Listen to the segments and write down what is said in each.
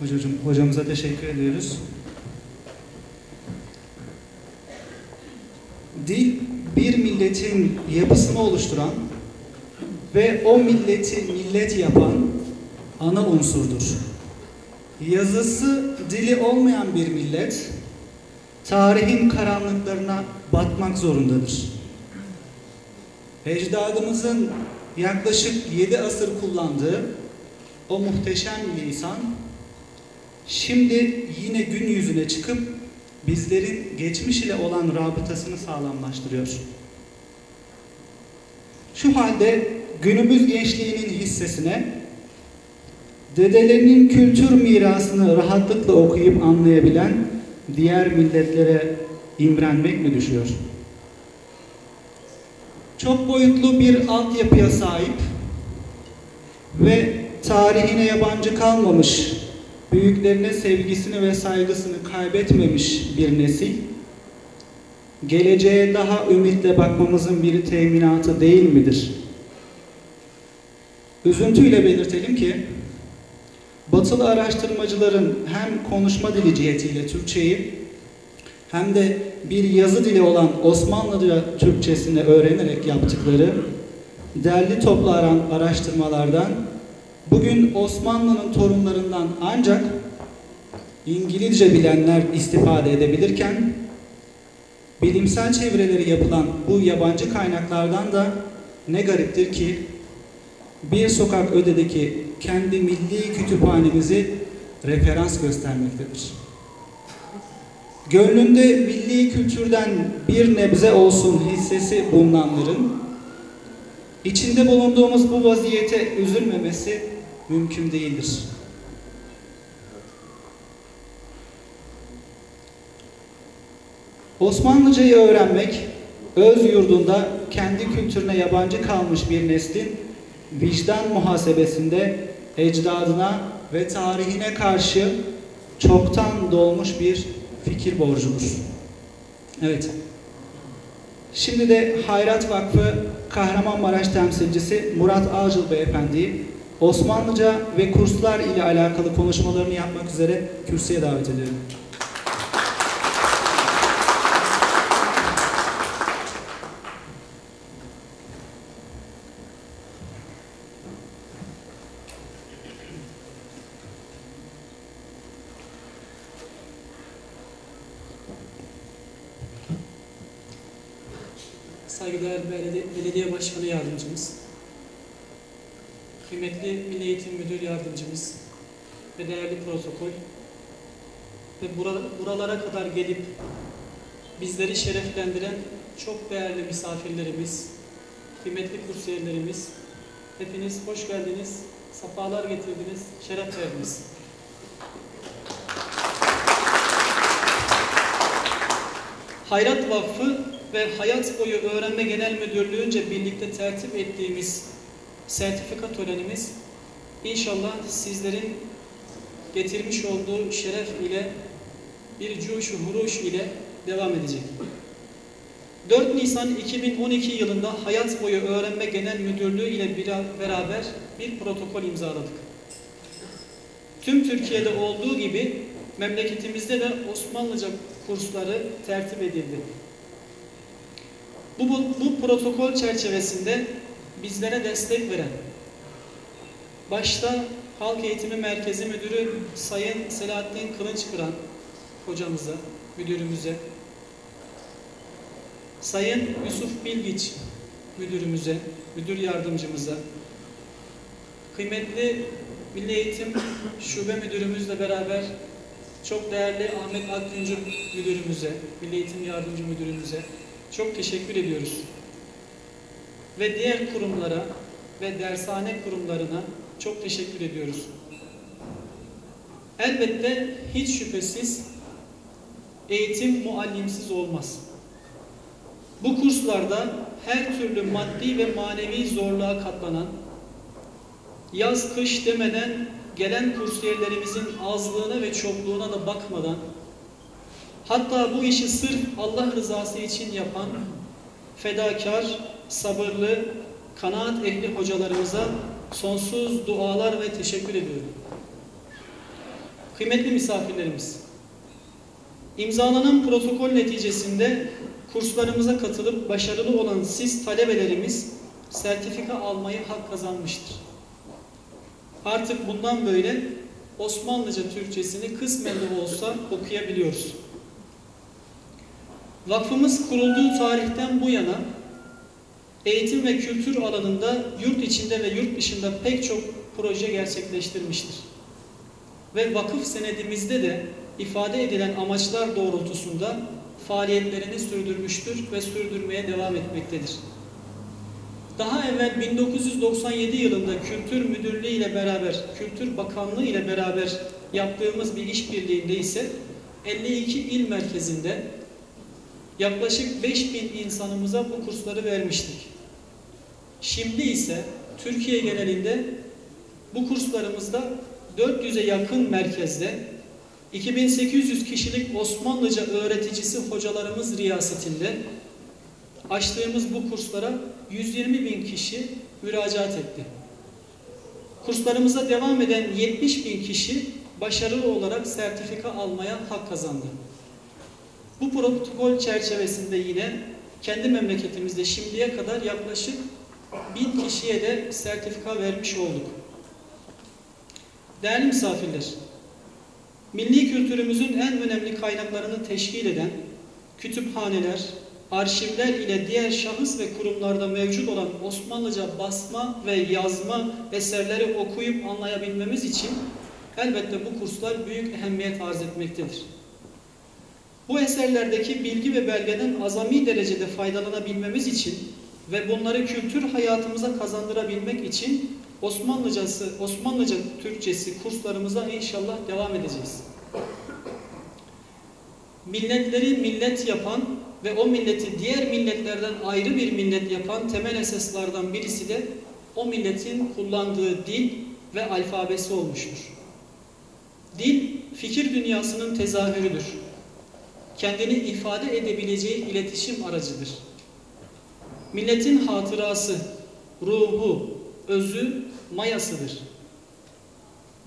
Hocacığım, hocamıza teşekkür ediyoruz. Dil bir milletin yapısını oluşturan ve o milleti millet yapan ana unsurdur. Yazısı dili olmayan bir millet tarihin karanlıklarına batmak zorundadır. Ecdadımızın yaklaşık 7 asır kullandığı o muhteşem lisan şimdi yine gün yüzüne çıkıp bizlerin geçmiş ile olan rabıtasını sağlamlaştırıyor. Şu halde günümüz gençliğinin hissesine dedelerinin kültür mirasını rahatlıkla okuyup anlayabilen diğer milletlere imrenmek mi düşüyor? Çok boyutlu bir altyapıya sahip ve tarihine yabancı kalmamış, büyüklerine sevgisini ve saygısını kaybetmemiş bir nesil, geleceğe daha ümitle bakmamızın bir teminatı değil midir? Üzüntüyle belirtelim ki, batılı araştırmacıların hem konuşma dili cihetiyle Türkçeyi, hem de bir yazı dili olan Osmanlıca Türkçesini öğrenerek yaptıkları derli toplu araştırmalardan bugün Osmanlı'nın torunlarından ancak İngilizce bilenler istifade edebilirken bilimsel çevreleri yapılan bu yabancı kaynaklardan da ne gariptir ki bir sokak ödedeki kendi milli kütüphanemizi referans göstermektedir. Gönlünde milli kültürden bir nebze olsun hissesi bulunanların içinde bulunduğumuz bu vaziyete üzülmemesi mümkün değildir. Osmanlıcayı öğrenmek, öz yurdunda kendi kültürüne yabancı kalmış bir neslin vicdan muhasebesinde ecdadına ve tarihine karşı çoktan dolmuş bir fikir borcudur. Evet. Şimdi de Hayrat Vakfı Kahramanmaraş temsilcisi Murat Ağcıl Beyefendi'yi Osmanlıca ve kurslar ile alakalı konuşmalarını yapmak üzere kürsüye davet ediyorum. saygıdeğer belediye, belediye başkanı yardımcımız, kıymetli Milli Eğitim Müdür Yardımcımız ve değerli protokol ve buralara kadar gelip bizleri şereflendiren çok değerli misafirlerimiz, kıymetli kursiyerlerimiz, hepiniz hoş geldiniz, safalar getirdiniz, şeref verdiniz. Hayrat Vakfı ve Hayat Boyu Öğrenme Genel Müdürlüğü'nce birlikte tertip ettiğimiz sertifika törenimiz inşallah sizlerin getirmiş olduğu şeref ile bir cuşu huruş ile devam edecek. 4 Nisan 2012 yılında Hayat Boyu Öğrenme Genel Müdürlüğü ile beraber bir protokol imzaladık. Tüm Türkiye'de olduğu gibi memleketimizde de Osmanlıca kursları tertip edildi. Bu, bu, bu protokol çerçevesinde bizlere destek veren, başta Halk Eğitimi Merkezi Müdürü Sayın Selahattin Kılınçkıran hocamıza, müdürümüze, Sayın Yusuf Bilgiç müdürümüze, müdür yardımcımıza, kıymetli Milli Eğitim Şube Müdürümüzle beraber çok değerli Ahmet Akgüncü Müdürümüze, Milli Eğitim Yardımcı Müdürümüze, çok teşekkür ediyoruz. Ve diğer kurumlara ve dershane kurumlarına çok teşekkür ediyoruz. Elbette hiç şüphesiz eğitim muallimsiz olmaz. Bu kurslarda her türlü maddi ve manevi zorluğa katlanan, yaz kış demeden gelen kursiyerlerimizin azlığına ve çokluğuna da bakmadan Hatta bu işi sırf Allah rızası için yapan fedakar, sabırlı, kanaat ehli hocalarımıza sonsuz dualar ve teşekkür ediyorum. kıymetli misafirlerimiz, imzalanan protokol neticesinde kurslarımıza katılıp başarılı olan siz talebelerimiz sertifika almayı hak kazanmıştır. Artık bundan böyle Osmanlıca Türkçesini kısmen de olsa okuyabiliyoruz. Vakfımız kurulduğu tarihten bu yana eğitim ve kültür alanında yurt içinde ve yurt dışında pek çok proje gerçekleştirmiştir. Ve vakıf senedimizde de ifade edilen amaçlar doğrultusunda faaliyetlerini sürdürmüştür ve sürdürmeye devam etmektedir. Daha evvel 1997 yılında Kültür Müdürlüğü ile beraber, Kültür Bakanlığı ile beraber yaptığımız bir işbirliğinde ise 52 il merkezinde yaklaşık 5000 insanımıza bu kursları vermiştik. Şimdi ise Türkiye genelinde bu kurslarımızda 400'e yakın merkezde 2800 kişilik Osmanlıca öğreticisi hocalarımız riyasetinde açtığımız bu kurslara 120 bin kişi müracaat etti. Kurslarımıza devam eden 70 bin kişi başarılı olarak sertifika almaya hak kazandı. Bu protokol çerçevesinde yine kendi memleketimizde şimdiye kadar yaklaşık bin kişiye de sertifika vermiş olduk. Değerli misafirler, milli kültürümüzün en önemli kaynaklarını teşkil eden kütüphaneler, arşivler ile diğer şahıs ve kurumlarda mevcut olan Osmanlıca basma ve yazma eserleri okuyup anlayabilmemiz için elbette bu kurslar büyük ehemmiyet arz etmektedir. Bu eserlerdeki bilgi ve belgeden azami derecede faydalanabilmemiz için ve bunları kültür hayatımıza kazandırabilmek için Osmanlıcası, Osmanlıca Türkçesi kurslarımıza inşallah devam edeceğiz. Milletleri millet yapan ve o milleti diğer milletlerden ayrı bir millet yapan temel esaslardan birisi de o milletin kullandığı dil ve alfabesi olmuştur. Dil, fikir dünyasının tezahürüdür. Kendini ifade edebileceği iletişim aracıdır. Milletin hatırası, ruhu, özü, mayasıdır.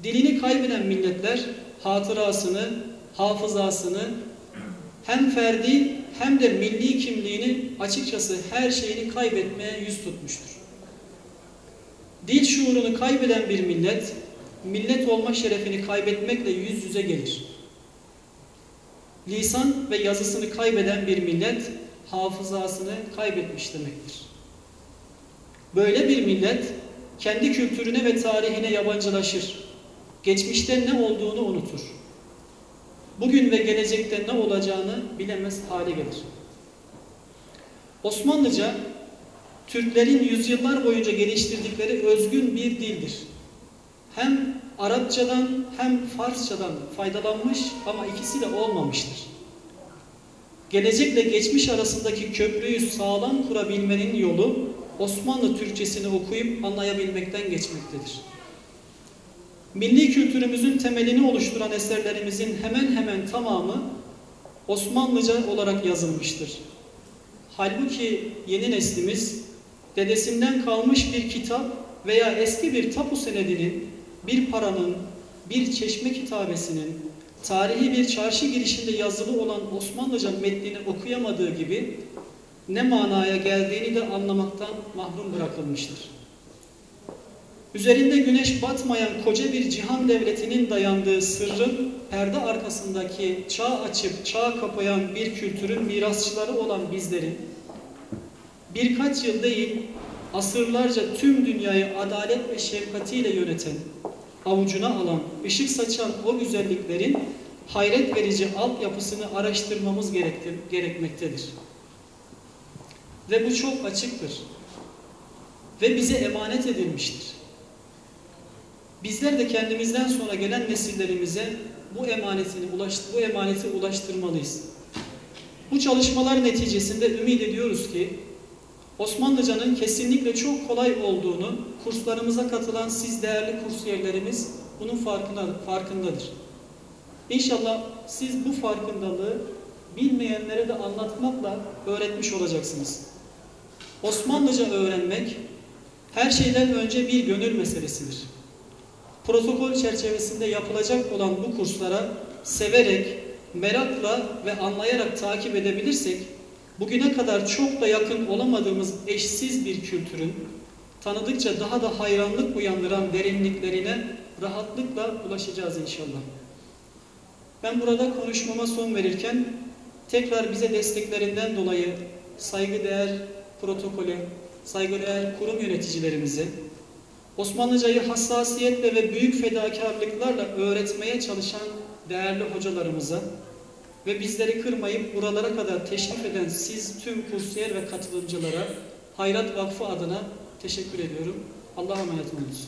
Dilini kaybeden milletler hatırasını, hafızasını hem ferdi hem de milli kimliğini açıkçası her şeyini kaybetmeye yüz tutmuştur. Dil şuurunu kaybeden bir millet, millet olma şerefini kaybetmekle yüz yüze gelir. Lisan ve yazısını kaybeden bir millet, hafızasını kaybetmiş demektir. Böyle bir millet, kendi kültürüne ve tarihine yabancılaşır. Geçmişte ne olduğunu unutur. Bugün ve gelecekte ne olacağını bilemez hale gelir. Osmanlıca, Türklerin yüzyıllar boyunca geliştirdikleri özgün bir dildir. Hem Arapçadan hem Farsçadan faydalanmış ama ikisi de olmamıştır. Gelecekle geçmiş arasındaki köprüyü sağlam kurabilmenin yolu Osmanlı Türkçesini okuyup anlayabilmekten geçmektedir. Milli kültürümüzün temelini oluşturan eserlerimizin hemen hemen tamamı Osmanlıca olarak yazılmıştır. Halbuki yeni neslimiz dedesinden kalmış bir kitap veya eski bir tapu senedinin, bir paranın, bir çeşme kitabesinin, tarihi bir çarşı girişinde yazılı olan Osmanlıca metnini okuyamadığı gibi ne manaya geldiğini de anlamaktan mahrum bırakılmıştır. Üzerinde güneş batmayan koca bir cihan devletinin dayandığı sırrın perde arkasındaki çağ açıp çağ kapayan bir kültürün mirasçıları olan bizlerin birkaç yıl değil asırlarca tüm dünyayı adalet ve şefkatiyle yöneten, avucuna alan, ışık saçan o güzelliklerin hayret verici altyapısını araştırmamız gerekmektedir. Ve bu çok açıktır. Ve bize emanet edilmiştir. Bizler de kendimizden sonra gelen nesillerimize bu emanetini ulaş, bu emaneti ulaştırmalıyız. Bu çalışmalar neticesinde ümit ediyoruz ki Osmanlıcanın kesinlikle çok kolay olduğunu kurslarımıza katılan siz değerli kursiyerlerimiz bunun farkına, farkındadır. İnşallah siz bu farkındalığı bilmeyenlere de anlatmakla öğretmiş olacaksınız. Osmanlıca öğrenmek her şeyden önce bir gönül meselesidir. protokol çerçevesinde yapılacak olan bu kurslara severek, merakla ve anlayarak takip edebilirsek, bugüne kadar çok da yakın olamadığımız eşsiz bir kültürün, tanıdıkça daha da hayranlık uyandıran derinliklerine rahatlıkla ulaşacağız inşallah. Ben burada konuşmama son verirken tekrar bize desteklerinden dolayı saygıdeğer protokolü, saygıdeğer kurum yöneticilerimizi, Osmanlıcayı hassasiyetle ve büyük fedakarlıklarla öğretmeye çalışan değerli hocalarımıza ve bizleri kırmayıp buralara kadar teşrif eden siz tüm kursiyer ve katılımcılara Hayrat Vakfı adına teşekkür ediyorum. Allah'a emanet olunuz.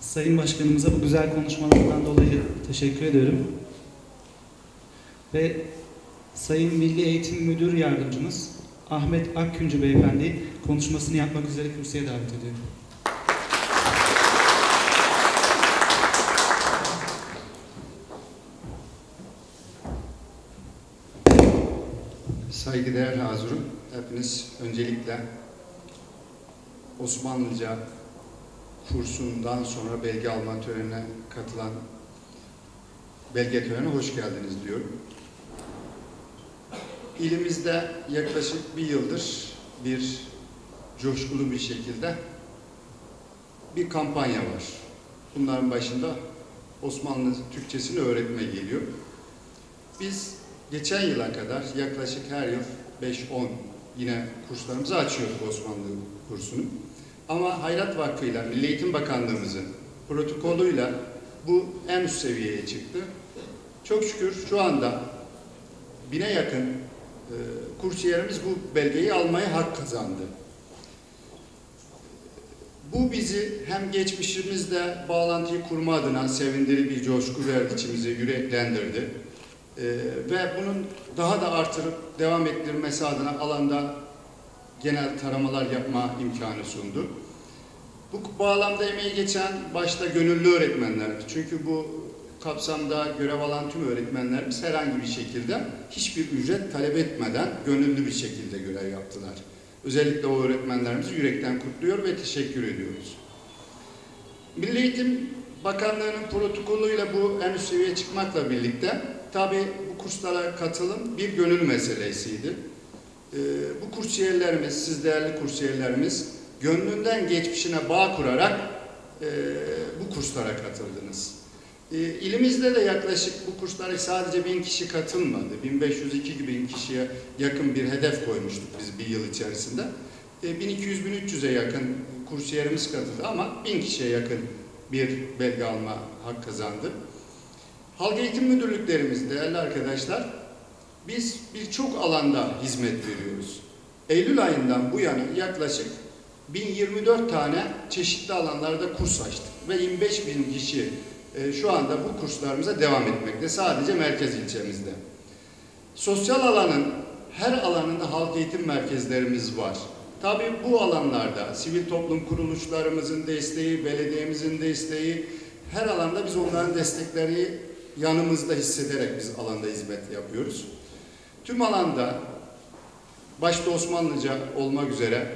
Sayın Başkanımıza bu güzel konuşmalarından dolayı teşekkür ediyorum. Ve Sayın Milli Eğitim Müdür Yardımcımız Ahmet Akküncü Beyefendi konuşmasını yapmak üzere kürsüye davet ediyorum. Saygıdeğer hazurum, hepiniz öncelikle Osmanlıca kursundan sonra belge alma törenine katılan belge törenine hoş geldiniz diyorum. İlimizde yaklaşık bir yıldır bir coşkulu bir şekilde bir kampanya var. Bunların başında Osmanlı Türkçesini öğretme geliyor. Biz geçen yıla kadar yaklaşık her yıl 5-10 yine kurslarımızı açıyorduk Osmanlı kursunu. Ama Hayrat Vakfı ile Milli Eğitim Bakanlığımızın protokolüyle bu en üst seviyeye çıktı. Çok şükür şu anda bine yakın kursiyerimiz bu belgeyi almaya hak kazandı. Bu bizi hem geçmişimizde bağlantıyı kurma adına sevindiri bir coşku verdi, içimizi yüreklendirdi. Ee, ve bunun daha da artırıp devam ettirmesi adına alanda genel taramalar yapma imkanı sundu. Bu bağlamda emeği geçen başta gönüllü öğretmenler, çünkü bu kapsamda görev alan tüm öğretmenlerimiz herhangi bir şekilde hiçbir ücret talep etmeden gönüllü bir şekilde görev yaptılar. Özellikle o öğretmenlerimizi yürekten kutluyor ve teşekkür ediyoruz. Milli Eğitim Bakanlığı'nın protokolüyle bu en üst seviyeye çıkmakla birlikte tabi bu kurslara katılım bir gönül meselesiydi. Ee, bu kursiyerlerimiz, siz değerli kursiyerlerimiz gönlünden geçmişine bağ kurarak e, bu kurslara katıldınız. E, ilimizde de yaklaşık bu kurslara sadece bin kişi katılmadı. 1502 bin kişiye yakın bir hedef koymuştuk biz bir yıl içerisinde. E, 1200-1300'e yakın kursiyerimiz katıldı ama bin kişiye yakın bir belge alma hak kazandı. Halk eğitim müdürlüklerimiz değerli arkadaşlar biz birçok alanda hizmet veriyoruz. Eylül ayından bu yana yaklaşık 1024 tane çeşitli alanlarda kurs açtık ve 25 bin kişi e, şu anda bu kurslarımıza devam etmekte sadece merkez ilçemizde. Sosyal alanın her alanında halk eğitim merkezlerimiz var. Tabii bu alanlarda sivil toplum kuruluşlarımızın desteği, belediyemizin desteği, her alanda biz onların destekleri yanımızda hissederek biz alanda hizmet yapıyoruz. Tüm alanda başta Osmanlıca olmak üzere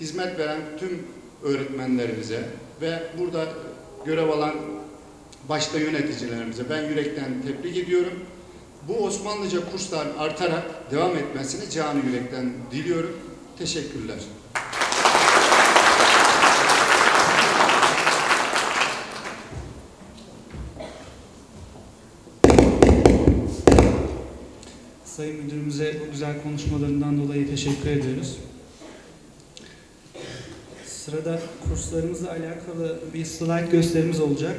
hizmet veren tüm öğretmenlerimize ve burada görev alan başta yöneticilerimize ben yürekten tebrik ediyorum. Bu Osmanlıca kurslar artarak devam etmesini canı yürekten diliyorum. Teşekkürler. Sayın Müdürümüze bu güzel konuşmalarından dolayı teşekkür ediyoruz. Sırada kurslarımızla alakalı bir slide gösterimiz olacak.